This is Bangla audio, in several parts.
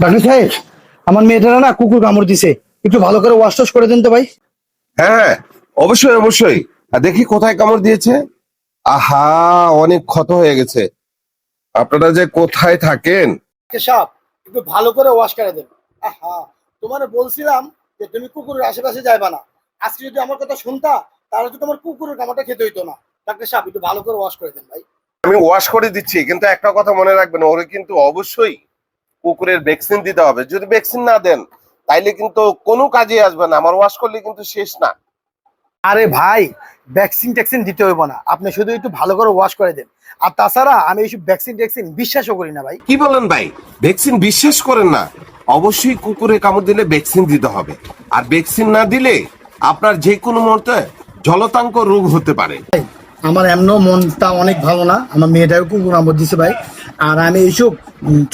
ডাক্তার সাহেব আমার মেয়েটারা না কুকুর কামড় দিছে। একটু ভালো করে ওয়াশ টস করে দেন তো ভাই। হ্যাঁ অবশ্যই অবশ্যই। আর দেখি কোথায় কামড় দিয়েছে। আহা অনেক ক্ষত হয়ে গেছে। আপনারা যে কোথায় থাকেন? সাপ একটু ভালো করে ওয়াশ করে দেন। আহা তোমার বলছিলাম যে তুমি কুকুরের আশেপাশে যাইবা না। আজকে যদি আমার কথা শুনতা তাহলে তো তোমার কুকুরের কামড়টা খেতে হইতো না। ডাক্তার সাহেব একটু ভালো করে ওয়াশ করে দেন ভাই। আমি ওয়াশ করে দিচ্ছি কিন্তু একটা কথা মনে রাখবেন ওরে কিন্তু অবশ্যই কুকুরের ভ্যাকসিন দিতে হবে। যদি ভ্যাকসিন না দেন তাইলে কিন্তু কোনো কাজে আসবে না। আমার ওয়াশ করলে কিন্তু শেষ না। আরে ভাই ভ্যাকসিন ট্যাকসিন দিতে হইব না। আপনি শুধু একটু ভালো করে ওয়াশ করে দেন। আর তাছাড়া আমি এইসব ভ্যাকসিন ট্যাকসিন বিশ্বাসও করি না ভাই। কি বলেন ভাই? ভ্যাকসিন বিশ্বাস করেন না। অবশ্যই কুকুরে কামড় দিলে ভ্যাকসিন দিতে হবে। আর ভ্যাকসিন না দিলে আপনার যে কোনো মুহূর্তে জলতাঙ্ক রোগ হতে পারে। আমার এমন মনটা অনেক ভালো না। আমার মেয়েটাকে কুকুর কামড় দিছে ভাই। আর আমি এইসব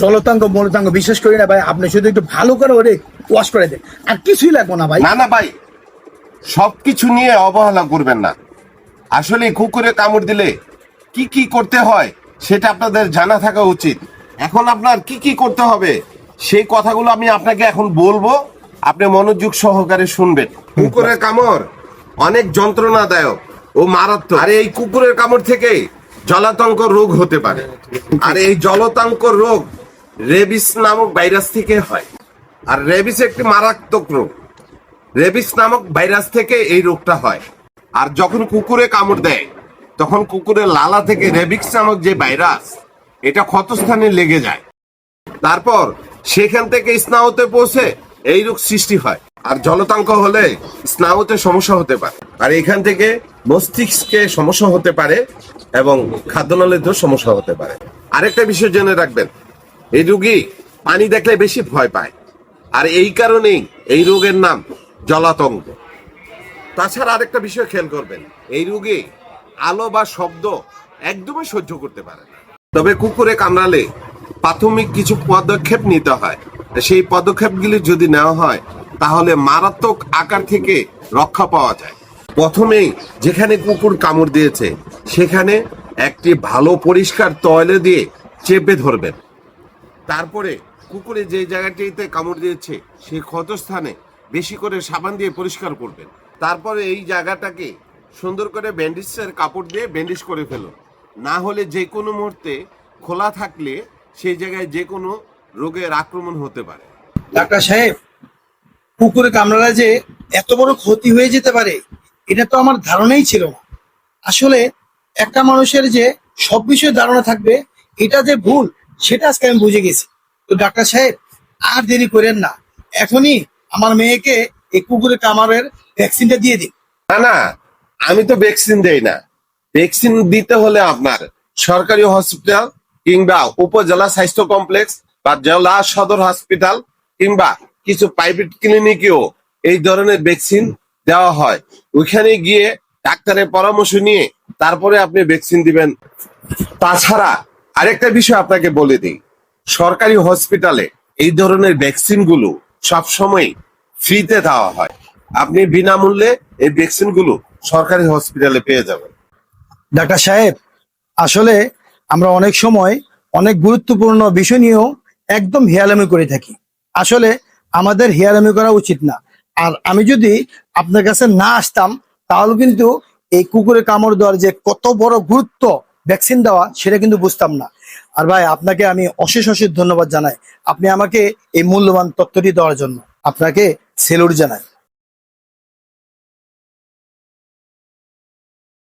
চলতাঙ্গ, মলতাঙ্গ বিশ্বাস করি না ভাই। আপনি শুধু একটু ভালো করে ওরে ওয়াশ করে দেন। আর কিছুই লাগবো না ভাই। না না ভাই, সবকিছু নিয়ে অবহেলা করবেন না। আসলে কুকুরে কামড় দিলে কি কি করতে হয়, সেটা আপনাদের জানা থাকা উচিত। এখন আপনার কি কি করতে হবে, সেই কথাগুলো আমি আপনাকে এখন বলব। আপনি মনোযোগ সহকারে শুনবেন। কুকুরের কামড় অনেক যন্ত্রণাদায়ক ও মারাত্মক। আর এই কুকুরের কামড় থেকে জলাতঙ্ক রোগ হতে পারে। আর এই জলতাঙ্ক রোগ রেবিস নামক ভাইরাস থেকে হয়। আর রেবিস একটি মারাত্মক রোগ। রেবিস নামক ভাইরাস থেকে এই রোগটা হয়। আর যখন কুকুরে কামড় দেয়, তখন কুকুরের লালা থেকে রেবিক্স নামক যে ভাইরাস, এটা ক্ষতস্থানে লেগে যায়। তারপর সেখান থেকে স্নায়ুতে পৌঁছে এই রোগ সৃষ্টি হয়। আর জলতাঙ্ক হলে স্নায়ুতে সমস্যা হতে পারে। আর এখান থেকে মস্তিষ্কে সমস্যা হতে পারে এবং খাদ্যনালীতেও সমস্যা হতে পারে। আরেকটা বিষয় জেনে রাখবেন, এই রোগী পানি দেখলে বেশি ভয় পায়। আর এই কারণেই এই রোগের নাম জলাতঙ্ক। তাছাড়া আরেকটা বিষয় খেয়াল করবেন, এই রোগে আলো বা শব্দ একদমই সহ্য করতে পারে না। তবে কুকুরে কামড়ালে প্রাথমিক কিছু পদক্ষেপ নিতে হয়। সেই পদক্ষেপগুলি যদি নেওয়া হয় তাহলে মারাত্মক আকার থেকে রক্ষা পাওয়া যায়। প্রথমেই যেখানে কুকুর কামড় দিয়েছে, সেখানে একটি ভালো পরিষ্কার তয়লে দিয়ে চেপে ধরবেন। তারপরে কুকুরে যে জায়গাটিতে কামড় দিয়েছে সেই ক্ষতস্থানে বেশি করে সাবান দিয়ে পরিষ্কার করবেন। তারপরে এই জায়গাটাকে সুন্দর করে ব্যান্ডেজের কাপড় দিয়ে ব্যান্ডেজ করে ফেলুন। না হলে যে কোনো মুহূর্তে খোলা থাকলে সেই জায়গায় যে কোনো রোগের আক্রমণ হতে পারে। ডাক্তার সাহেব কুকুরে কামড়ালে যে এত বড় ক্ষতি হয়ে যেতে পারে, এটা তো আমার ধারণাই ছিল না। আসলে একটা মানুষের যে সব বিষয়ে ধারণা থাকবে, এটা যে ভুল, সেটা আজকে আমি বুঝে গেছি। তো ডাক্তার সাহেব, আর দেরি করেন না। এখনই আমার মেয়েকে এই কুকুরে কামড়ের ভ্যাকসিনটা দিয়ে দিন। না না, আমি তো ভ্যাকসিন দেই না। ভ্যাকসিন দিতে হলে আপনার সরকারি হসপিটাল কিংবা উপজেলা স্বাস্থ্য কমপ্লেক্স বা জেলা সদর হসপিটাল কিংবা কিছু প্রাইভেট ক্লিনিকেও এই ধরনের ভ্যাকসিন দেওয়া হয়। ওইখানে গিয়ে ডাক্তারের পরামর্শ নিয়ে তারপরে আপনি ভ্যাকসিন দিবেন। তাছাড়া আরেকটা বিষয় আপনাকে বলে দিই, সরকারি হসপিটালে এই ধরনের ভ্যাকসিনগুলো সবসময় ফ্রিতে দেওয়া হয়। আপনি বিনামূল্যে এই ভ্যাকসিনগুলো সরকারি হসপিটালে পেয়ে যাবেন। ডাক্তার সাহেব, আসলে আমরা অনেক সময় অনেক গুরুত্বপূর্ণ বিষয় নিয়েও একদম হেয়ালামি করে থাকি। আসলে আমাদের হেয়ারামি করা উচিত না। আর আমি যদি আপনার কাছে না আসতাম, তাহলে কিন্তু এই কুকুরে কামড় দেওয়ার যে কত বড় গুরুত্ব ভ্যাকসিন দেওয়া, সেটা কিন্তু বুঝতাম না। আর ভাই, আপনাকে আমি অশেষ অশেষ ধন্যবাদ জানাই। আপনি আমাকে এই মূল্যবান তথ্যটি দেওয়ার জন্য। আপনাকে সেলুট জানাই।